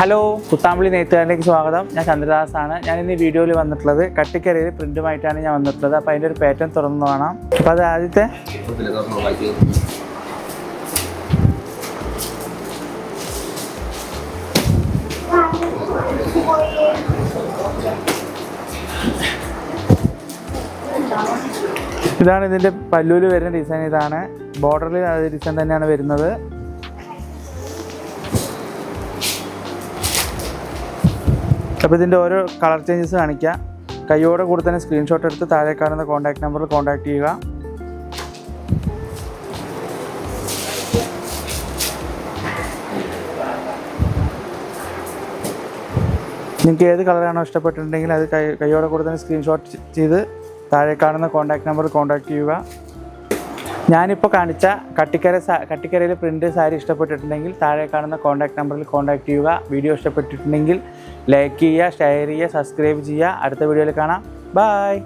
Hello Kuthampully നെയ്ത്തുകാരിലേക്ക് സ്വാഗതം. ഞാൻ ചന്ദ്രദാസ് ആണ് ഞാൻ ഇന്ന് വീഡിയോയിൽ വന്നിട്ടുള്ളത് കട്ടിക്കരയിൽ പ്രിന്റുമായിട്ടാണ് ഞാൻ വന്നിട്ടുള്ളത്. അപ്പോൾ അതിന്റെ ഒരു പാറ്റേൺ തുറന്നു കാണാം. അപ്പോൾ അത് ആദ്യത്തെ. ഇതാണ് ഇതിന്റെ പല്ലൂര് വരുന്ന ഡിസൈൻ ഇതാണ്. ബോർഡറിൽ അത് ഡിസൈൻ തന്നെയാണ് വരുന്നത്. അപ്പോൾ ഇതിന്റെ ഓരോ കളർ ചേഞ്ചസ് കാണിക്കുക കൈയോടെ കൂടെ തന്നെ സ്ക്രീൻഷോട്ട് എടുത്ത് താഴെ കാണുന്ന കോൺടാക്ട് നമ്പറിൽ കോൺടാക്ട് ചെയ്യുക. നിങ്ങൾക്ക് ഏത് കളറാണോ ഇഷ്ടപ്പെട്ടിട്ടുണ്ടെങ്കിൽ അത് കൈ കൈയോടെ കൂടെ തന്നെ സ്ക്രീൻഷോട്ട് ചെയ്ത് താഴെ കാണുന്ന കോൺടാക്ട് നമ്പറിൽ കോൺടാക്ട് ചെയ്യുക. ഞാനിപ്പോൾ കാണിച്ച കട്ടിക്കര കട്ടിക്കരയിലെ പ്രിന്റ് സാരി ഇഷ്ടപ്പെട്ടിട്ടുണ്ടെങ്കിൽ താഴെ കാണുന്ന കോൺടാക്ട് നമ്പറിൽ കോൺടാക്ട് ചെയ്യുക. വീഡിയോ ഇഷ്ടപ്പെട്ടിട്ടുണ്ടെങ്കിൽ ലൈക്ക് ചെയ്യുക ഷെയർ ചെയ്യുക സബ്സ്ക്രൈബ് ചെയ്യുക. അടുത്ത വീഡിയോയിൽ കാണാം. ബായ്